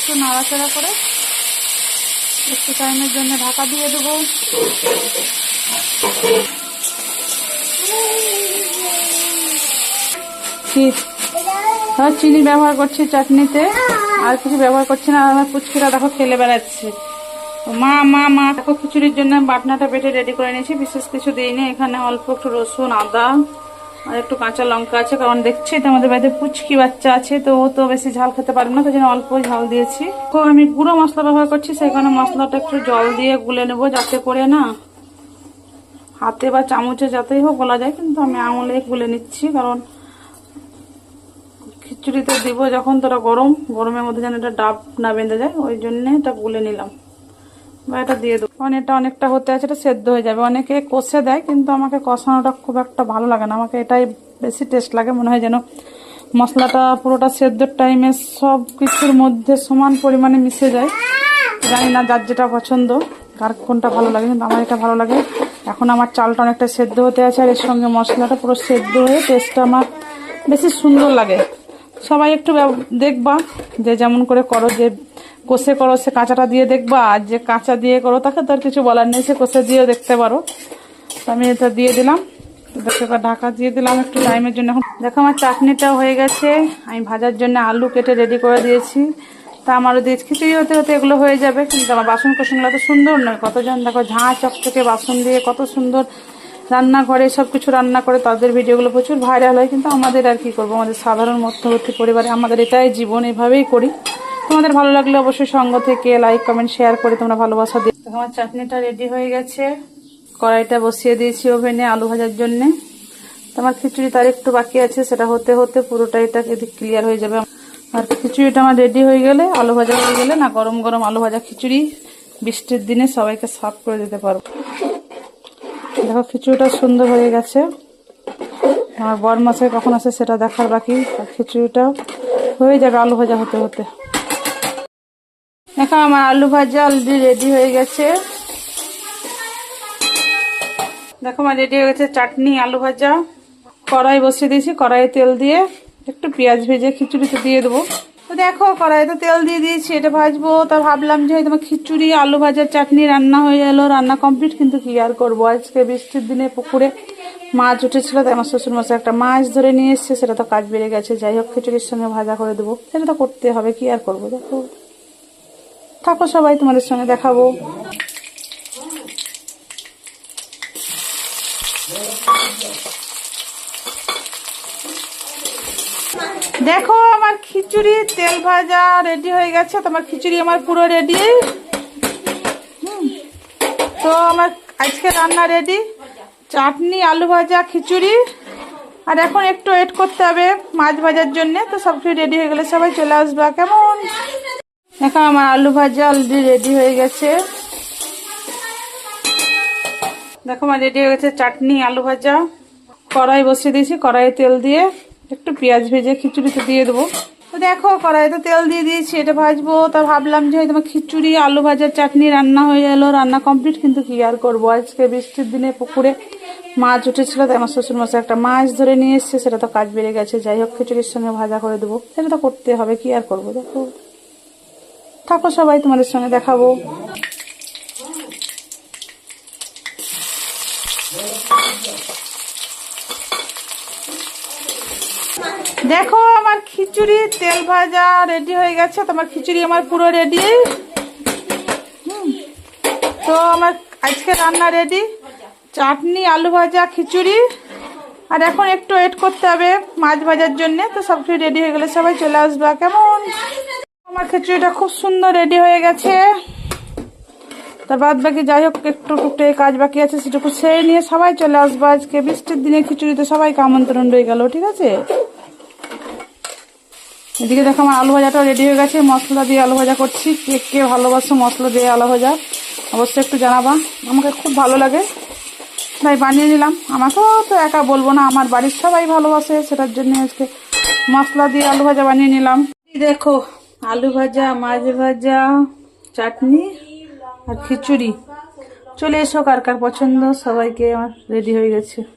একটু নাড়াচাড়া করে একটু টাইমের জন্য ঢাকা দিয়ে দেবো। হ্যাঁ চিনি ব্যবহার করছি চাটনিতে। আর কিছু ব্যবহার করছি না, আমার পুচকিরা দেখো খেলে বেড়াচ্ছে। মা মা মা, দেখো খিচুড়ির জন্য বাটনাটা বেটে রেডি করে নিয়েছি, বিশেষ কিছু দিইনি। এখানে অল্প একটু রসুন, আদা আর একটু কাঁচা লঙ্কা আছে, কারণ দেখছি তো আমাদের বাড়িতে পুচকি বাচ্চা আছে, তো ও তো বেশি ঝাল খেতে পারবে না তো জন্য অল্প ঝাল দিয়েছি। তো আমি গুঁড়ো মশলা ব্যবহার করছি সেখানে মশলাটা একটু জল দিয়ে গুলে নেব, যাতে করে না হাতে বা চামচে যাতেই হোক বলা যায়, কিন্তু আমি আঙুলে গুলে নিচ্ছি, কারণ খিচুড়িতে দিব যখন তোরা গরম, গরমের মধ্যে যেন এটা ডাব না বেঁধে যায়, ওই জন্যে এটা গুলে নিলাম। বা এটা দিয়ে দেবো। কারণ এটা অনেকটা হতে আছে, এটা সেদ্ধ হয়ে যাবে। অনেকে কষে দেয়, কিন্তু আমাকে কষানোটা খুব একটা ভালো লাগে না। আমাকে এটাই বেশি টেস্ট লাগে, মনে হয় যেন মশলাটা পুরোটা সেদ্ধর টাইমে সব কিছুর মধ্যে সমান পরিমাণে মিশে যায়। জানি না যার যেটা পছন্দ, কার কোনটা ভালো লাগে, কিন্তু আমার এটা ভালো লাগে। এখন আমার চালটা অনেকটা সেদ্ধ হতে আছে, আর এর সঙ্গে মশলাটা পুরো সেদ্ধ হয়ে টেস্টটা আমার বেশি সুন্দর লাগে। সবাই একটু দেখবা যে যেমন করে করো, যে কষে করো, সে কাঁচাটা দিয়ে দেখবা। আর যে কাঁচা দিয়ে করো, তাকে তো আর কিছু বলার নেই, সে কষে দিয়েও দেখতে পারো। আমি এটা দিয়ে দিলাম। ঢাকা দিয়ে দিলাম একটু টাইমের জন্য। এখন দেখো, আমার চাটনিটাও হয়ে গেছে। আমি ভাজার জন্য আলু কেটে রেডি করে দিয়েছি। তা আমারও দিয়েছি খিচুড়ি হতে হতে এগুলো হয়ে যাবে, কিন্তু আমার বাসন কোসনগুলো তো সুন্দর নয়। কতজন, দেখো, ঝাঁ, চকচকে বাসন দিয়ে কত সুন্দর রান্নাঘরে সব কিছু রান্না করে, তাদের ভিডিওগুলো প্রচুর ভাইরাল হয়। কিন্তু আমাদের আর কি করব? আমাদের সাধারণ মধ্যবর্তী পরিবারে আমাদের এটাই জীবন, এভাবেই করি। তোমাদের ভালো লাগলে অবশ্যই সঙ্গ থেকে লাইক কমেন্ট শেয়ার করে তোমরা ভালোবাসা দিও। আমার চাটনিটা রেডি হয়ে গেছে। কড়াইটা বসিয়ে দিয়েছি ওভেনে আলু ভাজার জন্যে। তোমার খিচুড়ি তার একটু বাকি আছে, সেটা হতে হতে পুরোটা এটা ক্লিয়ার হয়ে যাবে। আর খিচুড়িটা আমার রেডি হয়ে গেলে, আলু ভাজা হয়ে গেলে না গরম গরম আলু ভাজা খিচুড়ি বৃষ্টির দিনে সবাইকে সাফ করে দিতে পারব। দেখো খিচুড়িটা সুন্দর হয়ে গেছে। আমার বর মাসে কখন আসে সেটা দেখার বাকি, আর খিচুড়িটা হয়ে যাবে আলু ভাজা হতে হতে। দেখো আমার আলু ভাজা অলরেডি রেডি হয়ে গেছে। দেখো আমার রেডি হয়ে গেছে চাটনি, আলু ভাজা। কড়াই বসিয়ে দিয়েছি, কড়াইয়ে তেল দিয়ে একটু পেঁয়াজ ভেজে খিচুড়িতে দিয়ে দেবো। তো দেখো কড়াইতে তেল দিয়ে দিয়েছি, এটা ভাজবো। তা ভাবলাম যে তোমার খিচুড়ি, আলু ভাজার চাটনি রান্না হয়ে গেলো রান্না কমপ্লিট কিন্তু কি আর করব? আজকে বৃষ্টির দিনে পুকুরে মাছ উঠেছিল, তাই আমার শ্বশুর মশাই একটা মাছ ধরে নিয়ে এসছে, সেটা তো কাজ বেড়ে গেছে। যাই হোক, খিচুড়ির সঙ্গে ভাজা করে দেবো। সেটা তো করতে হবে, কি আর করব? দেখো। থাকো সবাই, তোমাদের সঙ্গে দেখাবো। দেখো, আমার খিচুড়ি, তেল ভাজা রেডি হয়ে গেছে। তোমার খিচুড়ি আমার পুরো রেডি তো আমার আজকে রান্না রেডি চাটনি, আলু ভাজা, খিচুড়ি। আর এখন একটু ওয়েট করতে হবে মাছ ভাজার জন্য। তো সব কিছু রেডি হয়ে গেলে সবাই চলে আসবে। কেমন? দেখো আমার আলু ভাজা অলরেডি রেডি হয়ে গেছে। দেখো, আমার রেডি হয়ে গেছে চাটনি, আলু ভাজা। কড়াই বসিয়ে দিয়েছি, কড়াইয়ে তেল দিয়ে একটু পেঁয়াজ ভেজে খিচুড়িতে দিয়ে দেবো। তো দেখো, কড়াইতে তেল দিয়ে দিয়েছি, এটা ভাজবো। তা ভাবলাম যে তোমার খিচুড়ি, আলু ভাজার চাটনি রান্না হয়ে গেলো রান্না কমপ্লিট কিন্তু কি আর করব? আজকে বৃষ্টির দিনে পুকুরে মাছ উঠেছিল, তাই আমার শ্বশুর মশাই একটা মাছ ধরে নিয়ে এসছে, সেটা তো কাজ বেড়ে গেছে। যাই হোক, খিচুড়ির সঙ্গে ভাজা করে দেবো। সেটা তো করতে হবে, কি আর করব? দেখো। থাকো সবাই, তোমাদের সঙ্গে দেখাবো। দেখো, আমার খিচুড়ি, তেল ভাজা রেডি হয়ে গেছে। তোমার খিচুড়ি আমার পুরো রেডি তো আমার আজকে রান্না রেডি চাটনি, আলু ভাজা, খিচুড়ি। আর এখন একটু ওয়েট করতে হবে মাছ ভাজার জন্য। তো সব কিছু রেডি হয়ে গেলে সবাই চলে আসবে। কেমন? আমার খিচুড়িটা খুব সুন্দর রেডি হয়ে গেছে। তার বাদ বাকি যাই হোক, একটু টুকটে কাজ বাকি আছে, সেটুকু সেরে নিয়ে সবাই চলে আসব আজকে। বৃষ্টির দিনে খিচুড়িতে সবাইকে আমন্ত্রণ রয়ে গেল, ঠিক আছে? এদিকে দেখো আমার আলু ভাজাটাও রেডি হয়ে গেছে। মশলা দিয়ে আলু ভাজা করছি। কে কে ভালোবাসো মশলা দিয়ে আলু ভাজা, অবশ্যই একটু জানাবা। আমাকে খুব ভালো লাগে। তাই বানিয়ে নিলাম। আমাকেও তো একা বলব না, আমার বাড়ির সবাই ভালোবাসে, সেটার জন্য আজকে মশলা দিয়ে আলু ভাজা বানিয়ে নিলাম। দেখো আলু ভাজা, মাছ ভাজা, চাটনি আর খিচুড়ি। চলে এসো কার কার পছন্দ, সবাইকে আমার রেডি হয়ে গেছে।